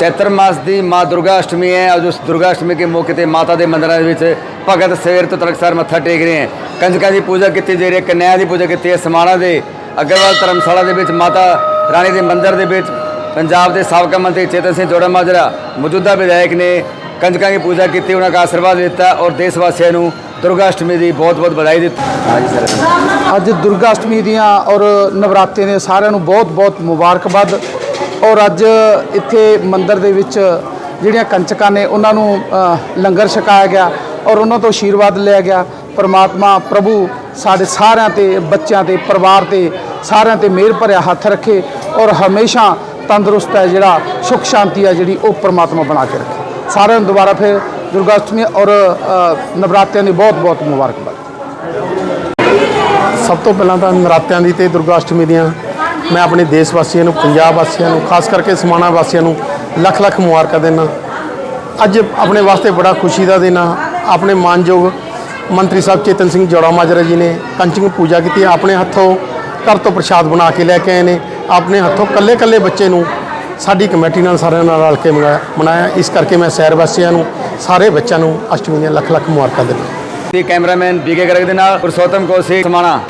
ਚੈਤਰ ਮਾਸ ਦੀ ਮਾਂ ਦੁਰਗਾ ਅਸ਼ਟਮੀ ਹੈ। ਅੱਜ ਉਸ ਦੁਰਗਾ ਅਸ਼ਟਮੀ ਦੇ ਮੌਕੇ ਤੇ ਮਾਤਾ ਦੇ ਮੰਦਰਾਂ ਦੇ ਵਿੱਚ ਭਗਤ ਸਵੇਰ ਤੋਂ ਤੜਕਸਾਰ ਮੱਥਾ ਟੇਕ ਰਹੇ ਹਨ ਕੰਜਕਾਂ ਦੀ ਪੂਜਾ ਕੀਤੀ ਜਾ ਰਹੀ ਹੈ, ਕਨਿਆ ਦੀ ਪੂਜਾ ਕੀਤੀ ਹੈ, ਸਮਾਣਾ ਦੇ ਅਗਰਵਾਲ ਧਰਮਸ਼ਾਲਾ ਦੇ ਵਿੱਚ ਮਾਤਾ ਰਾਣੀ ਦੇ ਮੰਦਿਰ ਦੇ ਵਿੱਚ ਪੰਜਾਬ ਦੇ ਸਾਬਕਾ ਮੰਤਰੀ ਚੇਤਨ ਸਿੰਘ ਜੋੜਾ ਮਾਜਰਾ ਮੌਜੂਦਾ ਵਿਧਾਇਕ ਨੇ ਕੰਜਕਾਂ ਦੀ ਪੂਜਾ ਕੀਤੀ, ਉਹਨਾਂ ਦਾ ਆਸ਼ੀਰਵਾਦ ਦਿੱਤਾ ਔਰ ਦੇਸ਼ ਵਾਸੀਆਂ ਨੂੰ ਦੁਰਗਾ ਅਸ਼ਟਮੀ ਦੀ ਬਹੁਤ ਬਹੁਤ ਵਧਾਈ ਦਿੱਤੀ। ਹਾਂਜੀ ਸਰ। ਅੱਜ ਦੁਰਗਾ ਅਸ਼ਟਮੀ ਦੀਆਂ ਔਰ ਨਵਰਾਤੇ ਦੇ ਸਾਰਿਆਂ ਨੂੰ ਬਹੁਤ-ਬਹੁਤ ਮੁਬਾਰਕਬਾਦ। ਔਰ ਅੱਜ ਇੱਥੇ ਮੰਦਿਰ ਦੇ ਵਿੱਚ ਜਿਹੜੀਆਂ ਕੰਚਕਾਂ ਨੇ, ਉਹਨਾਂ ਨੂੰ ਲੰਗਰ ਛਕਾਇਆ ਗਿਆ ਔਰ ਉਹਨਾਂ ਤੋਂ ਆਸ਼ੀਰਵਾਦ ਲਿਆ ਗਿਆ। ਪਰਮਾਤਮਾ ਪ੍ਰਭੂ ਸਾਡੇ ਸਾਰਿਆਂ ਤੇ, ਬੱਚਿਆਂ ਤੇ, ਪਰਿਵਾਰ ਤੇ ਸਾਰਿਆਂ ਤੇ ਮਿਹਰ ਭਰਿਆ ਹੱਥ ਰੱਖੇ ਔਰ ਹਮੇਸ਼ਾ ਤੰਦਰੁਸਤ ਹੈ ਜਿਹੜਾ, ਸੁਖ ਸ਼ਾਂਤੀ ਹੈ ਜਿਹੜੀ ਉਹ ਪਰਮਾਤਮਾ ਬਣਾ ਕੇ ਰੱਖੇ। ਸਾਰਿਆਂ ਨੂੰ ਦੁਬਾਰਾ ਫਿਰ ਦੁਰਗਾ ਅਸ਼ਟਮੀ ਔਰ ਨਵਰਾਤਿਆਂ ਦੀ ਬਹੁਤ-ਬਹੁਤ ਮੁਬਾਰਕਬਾਦ। ਸਭ ਤੋਂ ਪਹਿਲਾਂ ਤਾਂ ਨਰਾਤਿਆਂ ਦੀ ਤੇ ਦੁਰਗਾ ਅਸ਼ਟਮੀ ਦੀਆਂ ਮੈਂ ਆਪਣੇ ਦੇਸ਼ ਵਾਸੀਆਂ ਨੂੰ, ਪੰਜਾਬ ਵਾਸੀਆਂ ਨੂੰ, ਖਾਸ ਕਰਕੇ ਸਮਾਣਾ ਵਾਸੀਆਂ ਨੂੰ ਲੱਖ ਲੱਖ ਮੁਬਾਰਕਾਂ ਦਿੰਦਾ। ਅੱਜ ਆਪਣੇ ਵਾਸਤੇ ਬੜਾ ਖੁਸ਼ੀ ਦਾ ਦਿਨ ਆ। ਆਪਣੇ ਮਾਨਯੋਗ ਮੰਤਰੀ ਸਾਹਿਬ ਚੇਤਨ ਸਿੰਘ ਜੋੜਾ ਮਾਜਰਾ ਜੀ ਨੇ ਕੰਚਕ ਪੂਜਾ ਕੀਤੀ ਆਪਣੇ ਹੱਥੋਂ ਘਰ ਤੋਂ ਪ੍ਰਸ਼ਾਦ ਬਣਾ ਕੇ ਲੈ ਕੇ ਆਏ ਨੇ। ਆਪਣੇ ਹੱਥੋਂ ਕੱਲੇ ਕੱਲੇ ਬੱਚੇ ਨੂੰ ਸਾਡੀ ਕਮੇਟੀ ਨਾਲ ਸਾਰਿਆਂ ਨਾਲ ਰਲ ਕੇ ਮਨਾਇਆ ਮਨਾਇਆ। ਇਸ ਕਰਕੇ ਮੈਂ ਸ਼ਹਿਰ ਵਾਸੀਆਂ ਨੂੰ, ਸਾਰੇ ਬੱਚਿਆਂ ਨੂੰ ਅਸ਼ਟਮੀ ਦੀਆਂ ਲੱਖ ਲੱਖ ਮੁਬਾਰਕਾਂ ਦਿੰਦਾ। ਤੇ ਕੈਮਰਾਮੈਨ ਬੀਕੇ ਗਰਗ ਦੇ ਨਾਲ ਪੁਰਸ਼ੋਤਮ ਕੌਸ਼ਿਕ ਸਮਾਣਾ।